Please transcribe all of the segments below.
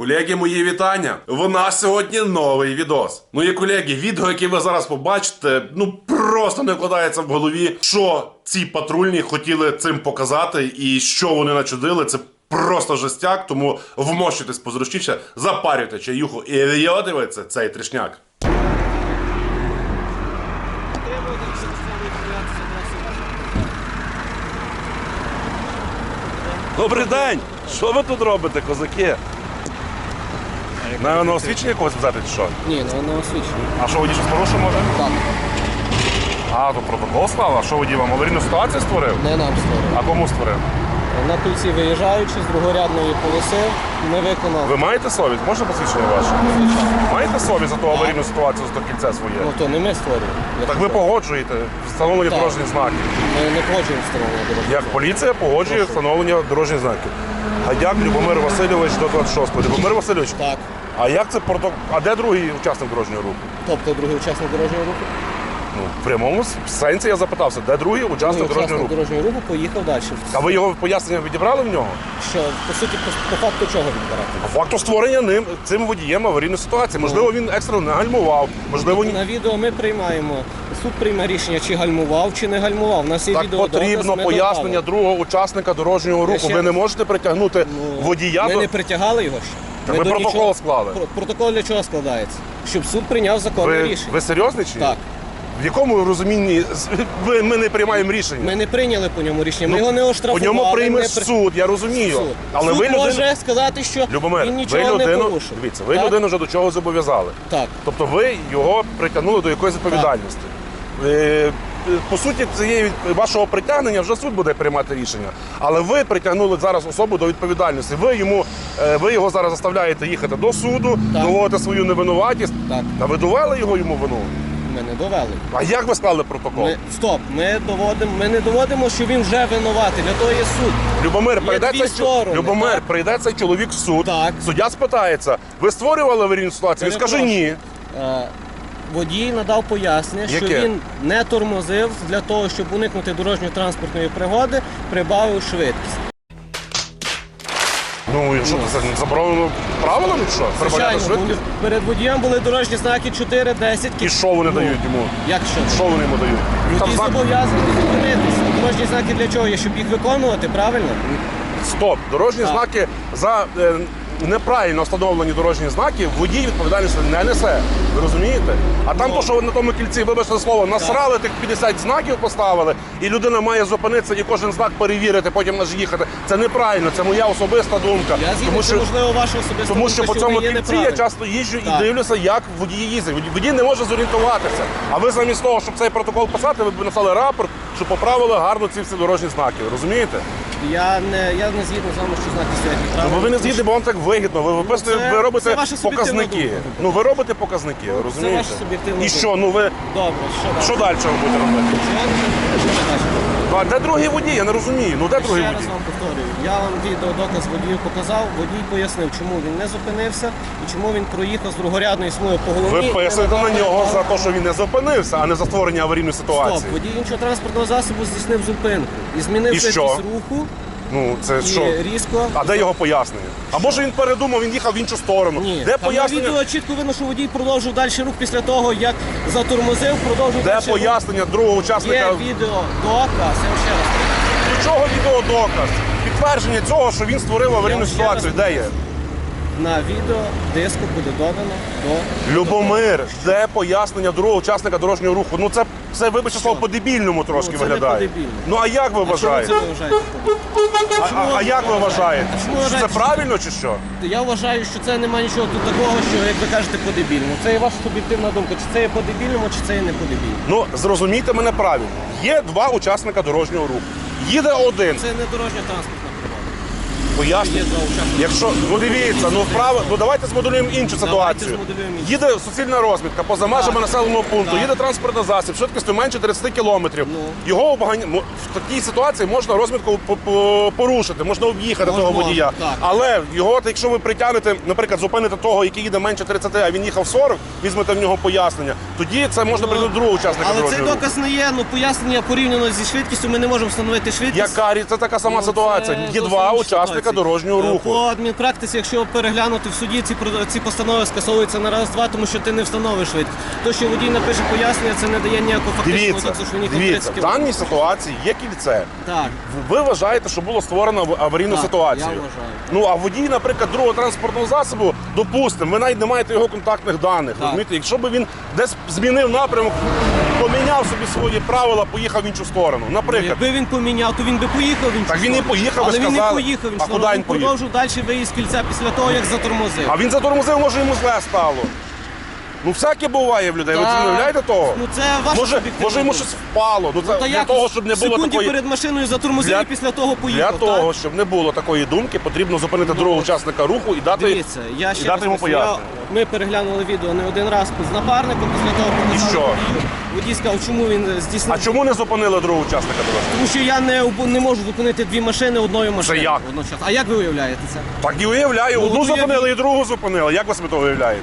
Колеги, мої вітання! В нас сьогодні новий відос. Мої колеги, відео, яке ви зараз побачите, ну просто не вкладається в голові, що ці патрульні хотіли цим показати і що вони начудили. Це просто жестяк, тому вмощуйтесь позручніше, запарюйте чаюху і дивіться цей трішняк. Добрий день! Що ви тут робите, козаки? На, на освічення когось взяти чи що? Ні, на воно освічено. А що водій щось порушив може? Так, А, то протокол склав, а що водій вам аварійну ситуацію створив? не нам створив. А кому створив? На кільці виїжджаючи з другорядної полоси, не виконав. Ви маєте совість? Можна посвідчення ваше? Звичайно. Маєте совість за ту аварійну ситуацію, за то кільце своє? Ну то не ми створюємо. Я Так ви кажу. погоджуєте встановлення Так. дорожніх знаків. Ми не погоджуємо встановлення дорожнього. Як поліція погоджує встановлення дорожніх знаків. Гадяк Любомир Васильович до 26-го. Любомир Васильович, Так. а як це протокол? А де другий учасник дорожнього руху? Тобто другий учасник дорожнього руху. Ну, в прямому сенсі я запитався, де другий учасник дорожнього руху? дорожнього руху поїхав далі. А ви його пояснення відібрали в нього? Що по суті по, по факту чого відбирати? По факту створення ним цим водієм аварійної ситуації. Можливо, він екстрено не гальмував. Можливо, ні. На відео ми приймаємо. Суд прийме рішення, чи гальмував, чи не гальмував. У нас є Так відео потрібно пояснення другого учасника дорожнього руху. ще Ви не можете притягнути водія Ми до не притягали його ще. Так Ми до протокол склали. Про- Протокол для чого складається? Щоб суд прийняв законне ви, рішення. ви серйозні чи ні? Так. В якому розумінні ви ми не приймаємо рішення? Ми не прийняли по ньому рішення. Ми Ну, його не По оштрафували. ньому прийме не при- суд, я розумію. Суд. Але суд ви людину може сказати, що Любомир, він ви нічого не людину порушив. дивіться, ви так? людину вже до чого зобов'язали. Так. Тобто ви його притягнули до якоїсь відповідальності. Е, По суті, цієї від- вашого притягнення вже суд буде приймати рішення. Але ви притягнули зараз особу до відповідальності. Ви йому е, ви його зараз заставляєте їхати до суду, Так. доводити свою невинуватість. Так. А ви довели його йому вину? Ми не довели. А як ви склали протокол? Ми, стоп, ми доводимо, ми не доводимо, що він вже винуватий. Для того є суд. Любомир, прийде дві цей сторони, Любомир, так? прийде цей чоловік в суд. Так. Суддя спитається: ви створювали аварійну ситуацію? Він скаже ні. Е, Водій надав пояснення, що Яке? він не тормозив для того, щоб уникнути дорожньо-транспортної пригоди, прибавив швидкість. Ну і що це заборонено правилами? чи Що Звичайно, швидкість? були- перед водієм були дорожні знаки 4, 10. І що вони дають йому? Як що? Що вони йому дають? Там Водій знак зобов'язаний зупинитися. Дорожні знаки для чого є? Щоб їх виконувати, правильно? стоп. Дорожні знаки за е, неправильно встановлені дорожні знаки водій відповідальності не несе. Ви розумієте? А там Ну. то, що ви на тому кільці, вибачте слово, насрали тих 50 знаків поставили, і людина має зупинитися і кожен знак перевірити, потім аж їхати. Це неправильно, це моя особиста думка. Я згідний, Тому це що можливо ваша особиста Тому що по цьому кільці я часто їжджу і Так. дивлюся, як водії їздять. Водій- Водій не може зорієнтуватися. А ви замість того, щоб цей протокол писати, ви б написали рапорт, що поправили гарно ці всі дорожні знаки. Розумієте? Я не, я не згідно з вами, що знаки стоять Ну, ви не згідні, бо вам так вигідно. Ви виписуєте, це- ви це робите ваша суб'єктивна показники. думка. Ну ви робите показники, розумієте? ваша суб'єктивна І думка. що? Ну ви Добре, що далі? що далі ви будете робити? Де другий водій? Я не розумію. Ну де другий Ще раз водій? вам повторюю. Я вам відеодоказ водію показав, водій пояснив, чому він не зупинився і чому він проїхав з другорядної смуги по голові. Ви поясните на нього за те, що він не зупинився, а не за створення аварійної Стоп, ситуації. водій іншого транспортного засобу здійснив зупинку і змінив І швидкість що? руху Ну це і що? різко. А де його пояснення? А може він передумав, він їхав в іншу сторону. Ні, де там на пояснення? відео чітко видно, що водій продовжив далі рух після того, як затормозив, продовжив Де далі рух. пояснення другого Є відео, доказ, я вам ще раз кажу. До чого відеодоказ? Підтвердження цього, що він створив аварійну Я ще ситуацію. Де є? На відео диску буде додано до Любомир, де пояснення другого учасника дорожнього руху? Ну це, це вибачте слово, по-дебільному трошки Ну, це не виглядає. по-дебільному. Ну а як ви це вважаєте? ви вважаєте? А, а, а як ви вважаєте? Чому Що це вважаєте, правильно чи що? Я вважаю, що це немає нічого тут такого, що як ви кажете, по-дебільному. Це є ваша суб'єктивна думка, чи це є по-дебільному, чи це є не по-дебільному. Ну зрозумійте мене правильно. Є два учасника дорожнього руху. Їде один. Це не дорожня транспортна пригода. Пояснюю. Є два учасники. Якщо ну дивіться, ну вправо, ну давайте змоделюємо іншу ситуацію. змоделюємо іншу. Їде суцільна розмітка поза межами населеного пункту, їде транспортний засіб, швидкістю менше 30 кілометрів. Ну. Його обганя... в такій ситуації можна розмітку по- по- порушити, можна об'їхати Можна, того водія. так. Але його, якщо ви притягнете, наприклад, зупините того, який їде менше 30, а він їхав 40, візьмете в нього пояснення, тоді це можна прийти до другого учасника Але цей дорожнього руху. доказ не є, ну пояснення порівняно зі швидкістю, ми не можемо встановити швидкість. Яка рі- це така сама Ну, це ситуація. Є зовсім два інша учасника ситуація. дорожнього Е, руху. По адмінпрактиці, якщо переглянути в суді, ці, ці постанови скасовуються на раз-два, тому що ти не встановиш швидкість. То, що водій напише пояснення, це не дає ніякого фактичного Дивіться, доказу, що він їхав дивіться, 30 в даній ситуації є кільце. Так. Ви вважаєте, що було створено аварійну Так, ситуацію? я вважаю. Ну а водій, наприклад, другого транспортного засобу, допустимо, ви навіть не маєте його контактних даних. Так. Розумієте, якщо б він десь змінив напрямок, поміняв собі свої правила, поїхав в іншу сторону. Наприклад, Якби він поміняв, то він би поїхав. Він Так він і поїхав, ви Але він не сказали. поїхав, він, А що, куди він він поїхав? продовжив далі виїзд з кільця після того, як затормозив. а він затормозив, може йому зле стало. Ну всяке буває в людей. Ви це не уявляєте того? Ну це ваше може, суб'єктивне може йому думка. щось впало. Ну це Та для як того, щоб не було секунді такої. перед машиною затормозив Для- і після того Для поїхав. того, щоб не було такої думки, потрібно зупинити другого учасника руху і дати, Дивіться, я ще дати раз йому поясню, пояснення. Ми переглянули відео не один раз з напарником, після того показали що? водію. Водій сказав, чому він здійснив. А чому не зупинили другого учасника дорожнього? Тому що я не, обу- не можу зупинити дві машини одною машиною. як? Одночасно. А як ви уявляєте це? Так і уявляю, Ну, одну от уявіть. зупинили і другу зупинили. Як ви собі то уявляєте?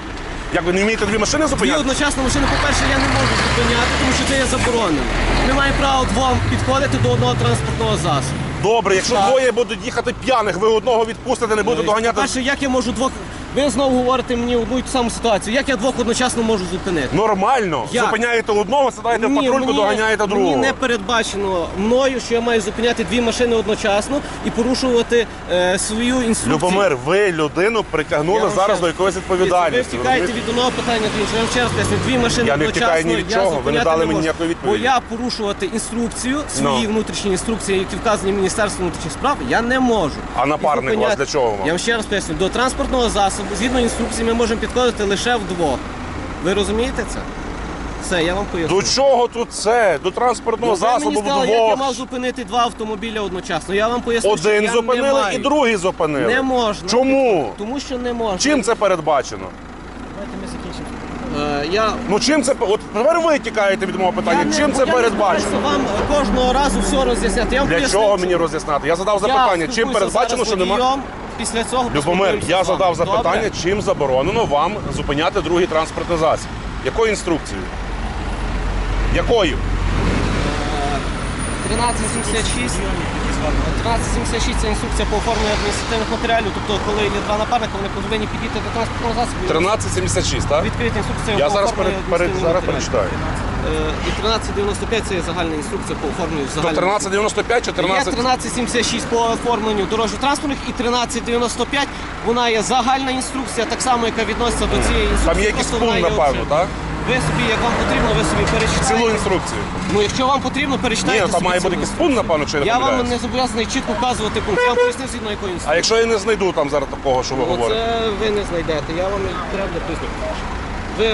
Як ви не вмієте дві машини Дві зупиняти? одночасно машини, по-перше, я не можу зупиняти, тому що це є заборонено. Ми маємо право двом підходити до одного транспортного засобу. Добре, якщо Так. двоє будуть їхати п'яних, ви одного відпустите, не будете доганяти. По-перше, як я можу двох. Ви знову говорите мені одну і ту саму ситуацію. Як я двох одночасно можу зупинити? Нормально. Як? Зупиняєте одного, сідаєте в Ні, патрульку, мені- доганяєте другого. Мені не передбачено мною, що я маю зупиняти дві машини одночасно і порушувати е, свою інструкцію. Любомир, ви людину притягнули вам зараз ще- до якоїсь Ви відповідальності. втікаєте розумієте? від одного питання до іншого. Я вам ще раз поясню, дві машини Я не втікаю одночасно. ні від я чого, ви не зупиняти дали мені можу. ніякої відповіді. Бо я порушувати інструкцію, свої Ну. внутрішні інструкції, які вказані Міністерством внутрішніх справ, я не можу. А напарник у вас для чого вам? Я вам ще раз поясню, до транспортного засобу, згідно інструкції, ми можемо підходити лише вдвох. Ви розумієте це? Все, я вам поясню. До чого тут це? До транспортного Ну, ви мені засобу сказали, як я вдвох. мав зупинити два автомобіля одночасно. Я вам поясню, що Один я зупинили не маю. і другий зупинили. Не можна. Чому? Тому що не можна. Чим це передбачено? Давайте ми закінчимо. Е, я Ну чим це от тепер ви тікаєте від мого питання? Я чим бо це я не передбачено? збираюся вам кожного разу все роз'ясняти. Я вам Для поясню, чого чому. мені роз'ясняти? Я задав запитання, чим спілкуюся передбачено, зараз що з немає. водієм, Після цього Любомир, я задав запитання, Добре? чим заборонено вам зупиняти другий транспортний засіб. Якою інструкцією? Якою? 1376. 1376 це інструкція по оформленню адміністративних матеріалів. Тобто, коли є два напарника, вони повинні підійти до транспортного засобу. 1376, так? Відкрита інструкція Я по зараз оформленню адміністративних перечитаю. матеріалів. Е, І 1395 це є загальна інструкція по оформленню То загальних 1395 чи Є 13... 1376 по оформленню дорожньо-транспортних і 1395 вона є загальна інструкція, так само, яка відноситься до цієї інструкції. Там є якийсь просто вона пункт, є напевно, окремо. так? Ви собі, як вам потрібно, ви собі перечитаєте. Цілу інструкцію. Ну, якщо вам потрібно, Ні, перечитайте там собі має цілу бути якийсь інструкцію. пункт, напевно, чи я не Я вам помиляюсь. не зобов'язаний чітко вказувати пункт. Я вам пояснив згідно якої А інструкції. якщо я не знайду там зараз такого, що ви Ну, говорите? це ви не знайдете, я вам треба поясню. Ви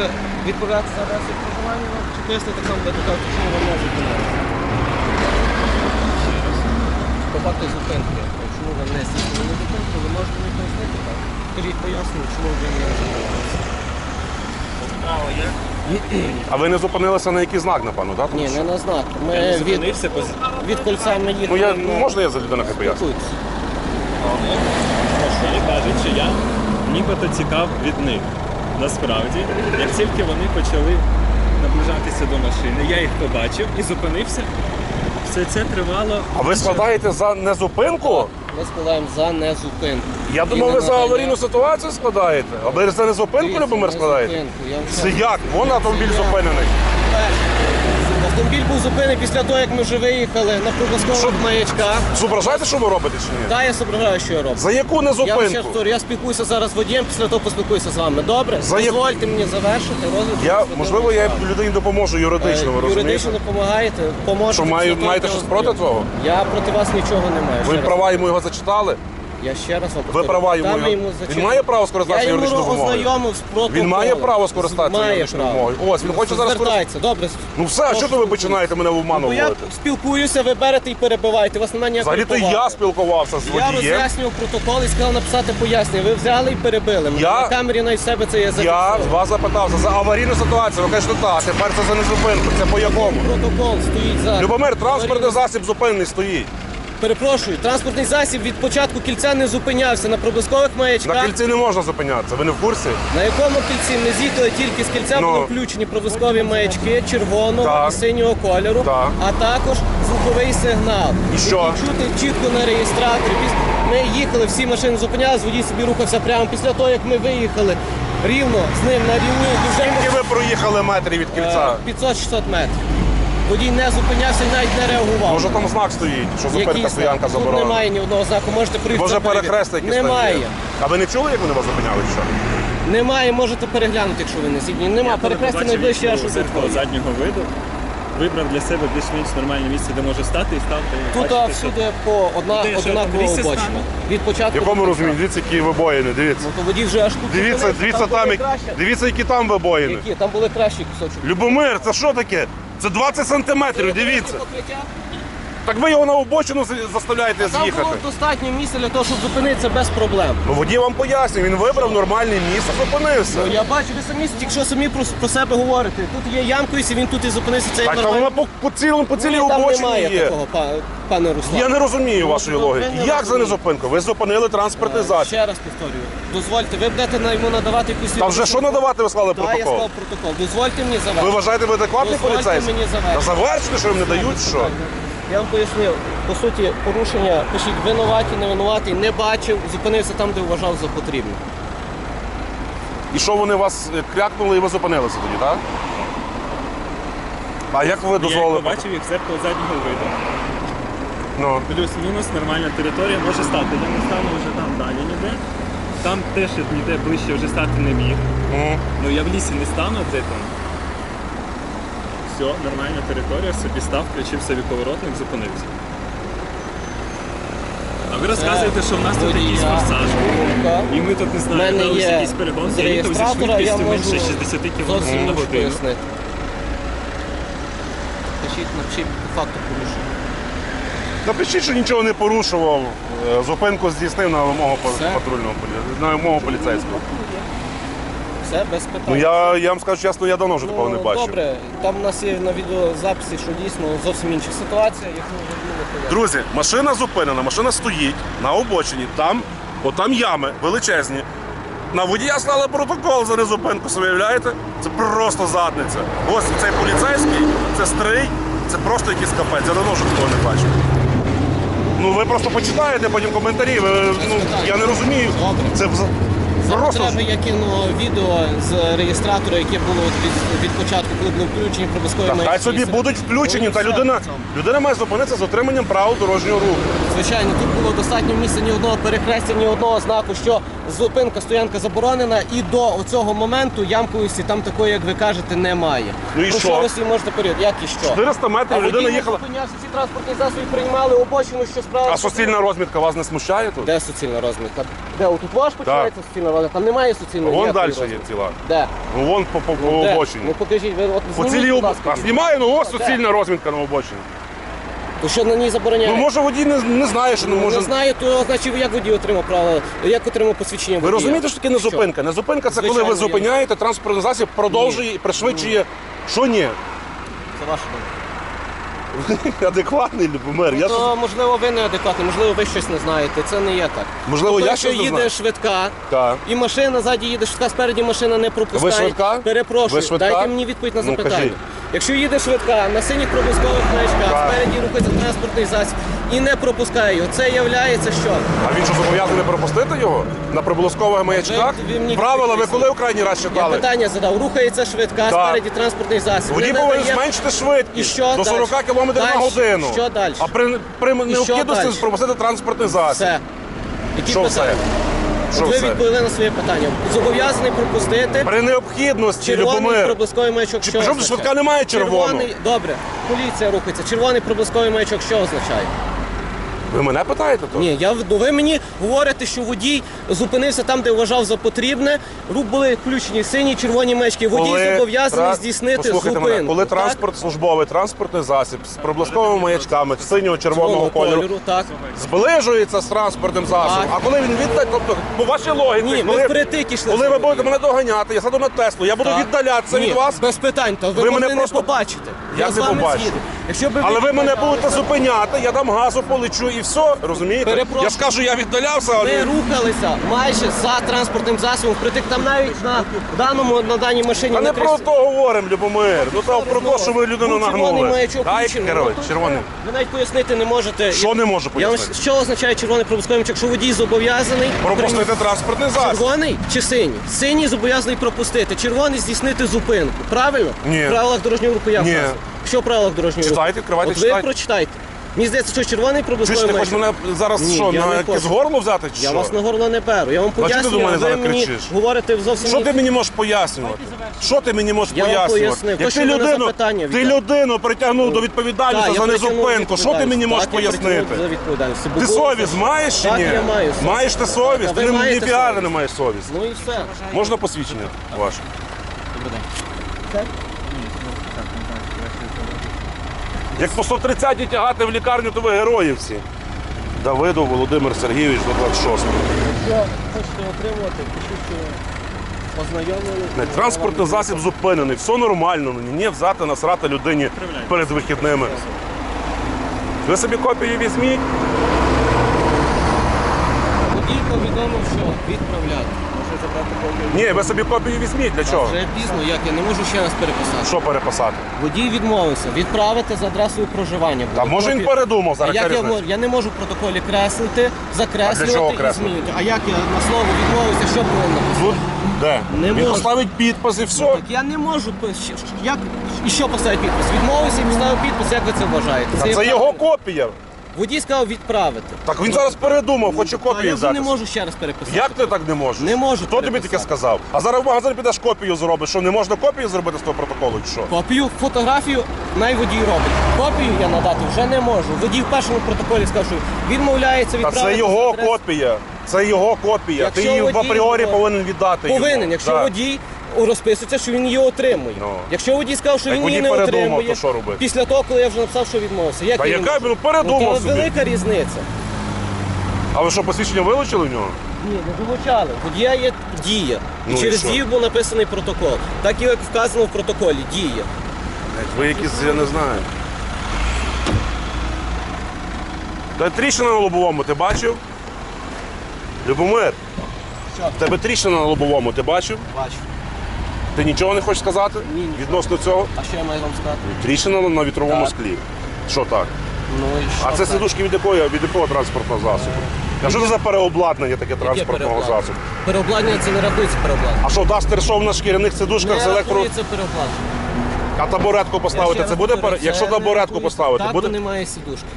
відповідаєте за адресою вам, чи поясните сам де докажете, чому не зупиняти? По факту зупинки. Чому ви не здійснили зупинку, ви можете мені пояснити так? Скажіть, поясню, чому ви не зупинилися. А ви не зупинилися на який знак, напевно, так? Ні, не на знак. Ми від, Зупинився поз... від кольця ми їхали Ну я на... можна я за людину хай поясню? Тут. Вони кажуть, що я нібито тікав від них. Насправді, як тільки вони почали наближатися до машини, я їх побачив і зупинився. Все це тривало. А ви складаєте за незупинку? Ми складаємо за незупинку. Я думав, ви за аварійну ситуацію складаєте. А ви за незупинку, Любомир, складаєте? Це як? Вон автомобіль зупинений. Автомобіль був зупинений після того, як ми вже виїхали на проблискових маячках. Зображаєте, що ви робите чи ні? Та я зображаю, що я роблю. За яку Я вам ще повторю, я спілкуюся зараз з водієм, після того поспілкуюся з вами. Добре? За яку- Дозвольте мені завершити розгляд. Я, можливо, я людині допоможу юридично, ви Е, розумієте? Юридично допомагаєте, поможете. Що, маю- після того, маєте як я щось проти того? Я проти вас нічого не маю. Ви раз. права йому його зачитали? Я ще раз вам Ви повторю. права йому. Його- йому Він має право скористатися Я йому юридичною допомогою? ознайомив з протоколом. Він має право скористатися Має юридичною право. допомогою. Ось, він хоче зараз Звертається, добре. Ну все, а що то ви починаєте мене в обману Бо я вводити? спілкуюся, ви берете і перебиваєте. Вас немає ніякої Взагалі-то поваги. я спілкувався з Я водієм. роз'яснював протокол і сказав написати пояснення. Ви взяли і перебили. мене. Я- На камері на себе це є Я зафіксовано. вас запитався за аварійну ситуацію. Ви кажете, так, тепер це за незупинку. Це по якому? Протокол стоїть зараз. Любомир, транспортний засіб зупинений стоїть. Перепрошую, транспортний засіб від початку кільця не зупинявся на проблискових На маячках. кільці не можна зупинятися. Ви не в курсі? На якому кільці ми з'їхали тільки з кільця Ну. були включені проблискові маячки червоного Так. і синього кольору, Так. а також звуковий сигнал. І що? Який чути чітко на реєстраторі. Піс- Ми їхали, всі машини зупинялись, водій собі рухався прямо після того, як ми виїхали рівно з ним на рівні дуже Скільки ви проїхали метрів від кільця? 500-600 метрів. Водій не зупинявся і навіть не реагував. Може там знак стоїть, що зупинка Який стоянка знак? Тут заборонена. немає ні одного знаку, можете приїхати. Може перехрести якісь там Немає. є? А ви не чули, як вони вас зупиняли? Що? Немає, можете переглянути, якщо ви не згідні. Нема, перехрести найближче аж у зеркало заднього виду. Вибрав для себе більш-менш нормальне місце, де можу стати і став. та Тут бачите, що- всюди по одна Де, однакова там, лісі обочина. стане? Від початку. В якому до розумінні? Дивіться, які вибоїни, дивіться. Ну то водій вже аж тут. Дивіться, зупинився, дивіться там, були як- краще. дивіться, які там вибоїни. Які? Там були кращі кусочки. Любомир, це що таке? Це 20 сантиметрів, дивіться. Так ви його на обочину з- заставляєте Там з'їхати. було достатньо місця для того, щоб зупинитися без проблем. Ну водій вам пояснює, він вибрав нормальне місце, зупинився. Ну, я бачу, ви самі тільки що самі про, про себе говорите. Тут є ямковість, і він тут і зупинився. Це Так, та нормально. по, по, цілому, по цілій Ні, там обочині немає є. такого, па- пане Руслан. Я не розумію вашої Ну, ви логіки. не Як за розумієте. незупинку? Ви зупинили транспортний засіб. Ще раз повторюю. Дозвольте, ви будете на йому надавати якусь Та вже що надавати ви склали Так, я протокол? склав протокол. Дозвольте мені Ви завершити. вважаєте, ви адекватний Дозвольте поліцейський? мені завершити. Та завершити, що їм не дають, що? Я вам пояснив, по суті, порушення, пишіть винуваті, не винуваті, не бачив, зупинився там, де вважав за потрібне. І що вони вас е, крякнули і ви зупинилися тоді, так? А як ви Я дозволили? як побачив їх зеркало заднього виду. Ну, Плюс-мінус нормальна територія може стати. Я не стану вже там далі ніде. Там теж я ніде ближче вже стати не міг. м. Ну я в лісі не стану, де там. Все, нормальна територія, собі став, включив собі поворотник, зупинився. А ви розказуєте, що в нас тут водія. якийсь форсаж І ми тут не У знаємо, мене дали є якийсь перегон, з я їхав зі реєстратора, я швидкістю можу менше 60 км зовсім на інше годину. пояснити. Пишіть, напишіть по факту порушення. Напишіть, що нічого не порушував. е, Зупинку здійснив на вимогу патрульного полі- на вимогу поліцейського. Все без питань. Ну я, я вам скажу чесно, я давно вже такого не Ну, бачив. Добре, там у нас є на відеозаписі, що дійсно зовсім інша ситуація, яку зрозуміли. Друзі, машина зупинена, машина стоїть на обочині, там, отам ями величезні. На водія склали протокол за незупинку, собі уявляєте? Це просто задниця. Ось цей поліцейський, це стрий, це просто якийсь капець. Я давно вже такого не бачив. Ну ви просто почитаєте потім коментарі. Ви, ну, я не розумію. Добре. Це вза- За потреби я кину відео з реєстратора, яке було від, від початку, коли були включені проблискові Та хай собі будуть включені, та людина, людина має зупинитися з отриманням правил дорожнього руху. Звичайно, тут було достатньо місця ні одного перехрестя, ні одного знаку, що зупинка, стоянка заборонена, і до цього моменту ямковості там такої, як ви кажете, немає. Ну і Про що? ви собі можете період? Як і що? 400 метрів А людина їхала. всі транспортні засоби приймали обочину, що справа. А суцільна розмітка вас не смущає тут? Де суцільна розмітка? Де отут ваш починається суцільна розмітка? Там немає суцільної Вон далі є ціла. Де? Ну вон по, по, по Де? обочині. Ну покажіть, ви от По цілій будь об... А знімаю, ну ось суцільна розмітка на обочині. То що на ній забороняє? Ну може водій не, не знає, що не Ну, може. Не знаю, то значить як водій отримав право, як отримав посвідчення Ви водія? розумієте, що таке не зупинка? Не зупинка це коли Звичайно, ви є. зупиняєте транспортний засіб, продовжує і пришвидшує. Що ні? Це ваша думка. Адекватний Любомир. Я то, щось- можливо, ви неадекватні, можливо, ви щось не знаєте. Це не є так. Можливо, я якщо щось не їде знаю. швидка, Так. і машина ззаді їде швидка, спереді машина не пропускає. Ви швидка? Перепрошую, Ви швидка? дайте мені відповідь на Ну, запитання. кажіть. Якщо їде швидка на синіх проблискових маячках, спереді рухається транспортний засіб і не пропускає його, це являється що? А він що зобов'язаний пропустити його? На приблизкових маячках? ви мені Правила ви коли в крайній раз Я читали? питання задав. Рухається швидка, Так. спереді транспортний засіб. Водій Не повинен надає- зменшити швидкість І що до дальше? 40 км на годину. Що дальше? А при, при необхідності пропустити транспортний засіб. Все. Які Що все? Що ви все? відповіли на своє питання. Зобов'язаний пропустити При необхідності, червоний Любомир. проблисковий маячок. Чи- Що означає? швидка немає червоного? Червоний, добре, поліція рухається. Червоний проблисковий маячок що означає? Ви мене питаєте то? Ні, я ну, ви мені говорите, що водій зупинився там, де вважав за потрібне. Рук були включені сині, червоні маячки. Водій зобов'язаний тра- здійснити Послухайте зупинку. мене, коли так? транспорт службовий, транспортний засіб з проблисковими маячками синього червоного Червоного кольору так. зближується з транспортним засобом. Так. А коли він віддає, тобто по вашій логіці, Ні, ми коли, впритик ішли. коли ви будете мене доганяти, я сяду на Теслу, я буду Так. віддалятися Ні, від вас. Без питань, то ви, Ви могли мене не побачите. З не вами згідний. Якщо би Але ви мене будете зупиняти, я дам газу, полечу і все, розумієте? Перепрошую. Я ж кажу, я віддалявся, Ми але рухалися майже за транспортним засобом. Притик там навіть на даному на даній машині Та не про то говоримо, Любомир. Ну там про те, що ви людину червоний нагнули. Дай керуй, Ну, червоний. Ви навіть пояснити не можете. Що не можу Я вам пояснити? що означає червоний пропусковий? Якщо водій зобов'язаний Пропустити транспортний засіб. Червоний чи синій? Синій зобов'язаний пропустити. Червоний здійснити зупинку. Правильно? Ні. В правилах дорожнього руху як Ні. вказано? Що в правилах дорожнього руху? Читайте, відкривайте, От читайте. ви прочитайте. Мені здається, що червоний ж ти хочеш мене зараз Ні, що, я на не якесь хочу. горло взяти чи Я що? вас на горло не беру. Я вам пояснюю, до мене а ви зараз мені кричиш? говорите зовсім Що ні- ти мені можеш пояснювати? Що ти мені можеш Я вам пояснювати? пояснив. То, ти що ви на людину, запитання ти віддали. людину притягнув до Так, відповідальності я за притягнув незупинку. Що ти мені можеш Так, я притягнув пояснити? за відповідальність. Бо Ти було совість це. маєш чи Так, ні? я маю совість. Маєш ти совість? Так, а Ти ви не маєте піари не маєш совість. Ну і все. Можна посвідчення ваше? Як по 130 тягати в лікарню, то ви герої всі. Давидов Володимир Сергійович, 26. Якщо хочете отримувати, пишіть ознайомлені. Транспортний засіб зупинений, все нормально, ну ні взяти, насрати людині перед вихідними. Ви собі копію візьміть. Водій повідомив, що відправляти. Ні, ви собі копію візьміть. Для чого? Вже пізно, як я не можу ще раз переписати. Що переписати? Водій відмовився відправити за адресою проживання. Та Буде може він копію. передумав А зараз. як яка я, різниця? можу? я не можу в протоколі креслити, закреслювати А для чого і креслити? змінювати. А як я на слово відмовився, що повинно написати? Тут де? Не він можу. поставить підпис і все. Так я не можу пи- як і що поставити підпис? Відмовився і поставив підпис, як ви це вважаєте? Та є це його правильно? копія. Водій сказав відправити. Так він зараз передумав, хоче А я копію вже не можу ще раз переписати. Як ти так не можеш? Не можу Хто тобі переписати. таке сказав? А зараз в магазин підеш копію зробиш. Що не можна копію зробити з того протоколу, чи що? Копію, фотографію найводій робить. Копію я надати вже не можу. Водій в першому протоколі сказав, що відмовляється Та відправити. це його адресою. копія. Це його копія. Якщо Ти її в водій апріорі його- повинен віддати. Повинен, якщо Так. водій розписується, що він її отримує. Ну. Якщо водій сказав, що Як він її водій не передумав, отримує, то що робити? після того, коли я вже написав, що відмовився. Як Та я яка можу? він передумав Ну, то собі? велика різниця. А ви що, посвідчення вилучили в нього? Ні, не вилучали. Водія є дія. Ну і і через що? дію був написаний протокол. Так і як вказано в протоколі, дія. Ви якісь, я не знаю. Та тріщина на лобовому, ти бачив? Любомир, Що? в тебе тріщина на лобовому, ти бачив? Бачу. Ти нічого не хочеш сказати Ні, ні. відносно цього? А що я маю вам сказати? Тріщина на- вітровому Так. склі. Що так? Ну і що? А це так? сидушки від якого, від якого транспортного засобу? А що це за переобладнання таке Яке транспортного переобладнання? засобу? Переобладнання це не рахується переобладнання. А що, Дастер йшов на шкіряних сидушках з Не електро... рахується переобладнання. А табуретку поставити, Я це буде повторюю, пере... Якщо це не табуретку рахується. поставити, так, буде. то немає сидушки.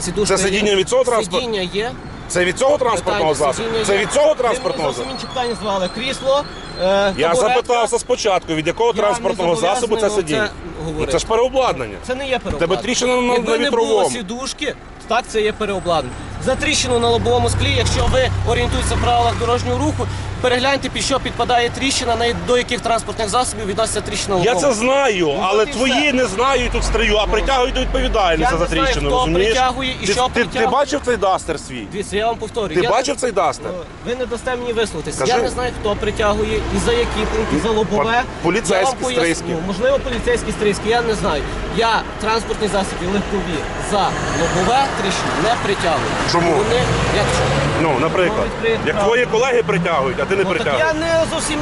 Сидушка Це сидіння є. від цього транспорту? Сидіння є. Це від цього транспортного Питання, засобу? Це від цього транспортного засобу? інші питання звали. Крісло, е, Я табуретка. запитався спочатку, від якого Я транспортного не засобу це зобов'язаний сидіння. вам це Ну говорити. це ж переобладнання. Це не є переобладнання. Тебе тріщина на- Якби не було вітровому. сідушки, так це є переобладнання. За тріщину на лобовому склі, якщо ви орієнтуєтеся в правилах дорожнього руху, перегляньте, під що підпадає тріщина, на до яких транспортних засобів відноситься тріщина Я це знаю, але твої не знаю і тут стрію, а притягують до відповідальності Я за не знаю, хто розумієш? притягує і ти, що ти, ти бачив цей дастер свій? Дивіться, я вам повторюю. Ти я бачив не... цей дастер? Ви не дасте мені висловитися. Я не знаю, хто притягує і за які пункти, за лобове. Поліцейські, Я вам поясню. стрийські. Ну, Можливо, поліцейські стрийські, я не знаю. Я транспортний засіб і легкові за лобове тріщину не притягую. Чому? Вони, як чому? Ну, наприклад, як твої колеги притягують, а ти не Ну, так притягуєш. я не зовсім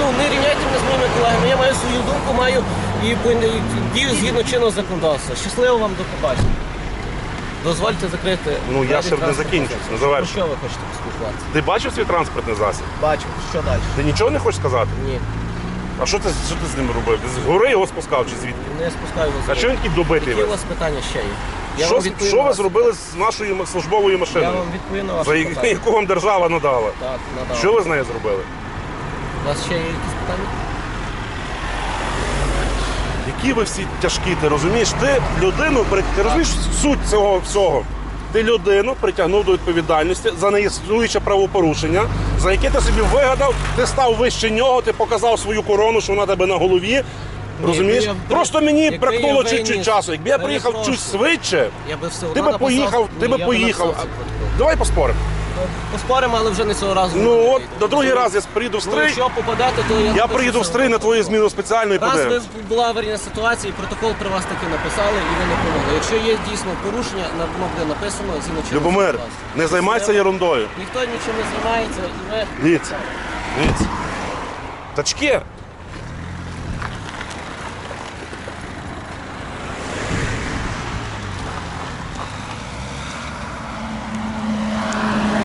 ну, не рівняйте мене з моїми колегами. Я маю свою думку, маю і дію згідно чинного законодавства. Щасливо вам до побачення. Дозвольте закрити. Ну, я ще не транспортний закінчив, засіб. не завершив. Про що ви хочете поспілкуватися? Ти бачив свій транспортний засіб? Бачу, що далі? Ти нічого не хочеш сказати? Ні, А що ти, що ти з ним робив? Ти з гори його спускав чи звідки? не спускаю вас. А що він такий добитий? Які у вас питання ще є? Я Що, вам відповім що на ви вас. зробили з нашою м- службовою Я машиною? вам відповім на ваше За я- питання. яку вам держава надала? Так, надав. Що ви з нею зробили? У вас ще є якісь питання? Які ви всі тяжкі, ти розумієш? Ти людину, при- ти розумієш суть цього всього? Ти людину притягнув до відповідальності за неіснуюче правопорушення, за яке ти собі вигадав, ти став вище нього, ти показав свою корону, що вона тебе на голові. Розумієш? якби я- Просто мені якби бракнуло я чуть-чуть виніс- часу. Якби я приїхав перепрошую. чуть швидше, Я би все ти би написав- поїхав, ти Ні, би я поїхав. написав А, протокол. Давай поспоримо. Поспоримо, але вже не цього разу. Ну от на другий раз я приїду в Ну, стрий. Якщо попадете, то я Я напишу, приїду в що- стрий на твою зміну спеціально і Раз ви подивимось. була аварійна ситуація, і протокол при вас таки написали, і ви не помогли. Якщо є дійсно порушення, на воно буде написано згідно чинного Любомир, законодавства. не займайся ерундою. Ніхто нічим не займається, і ви Дивіться, дивіться. Тачки,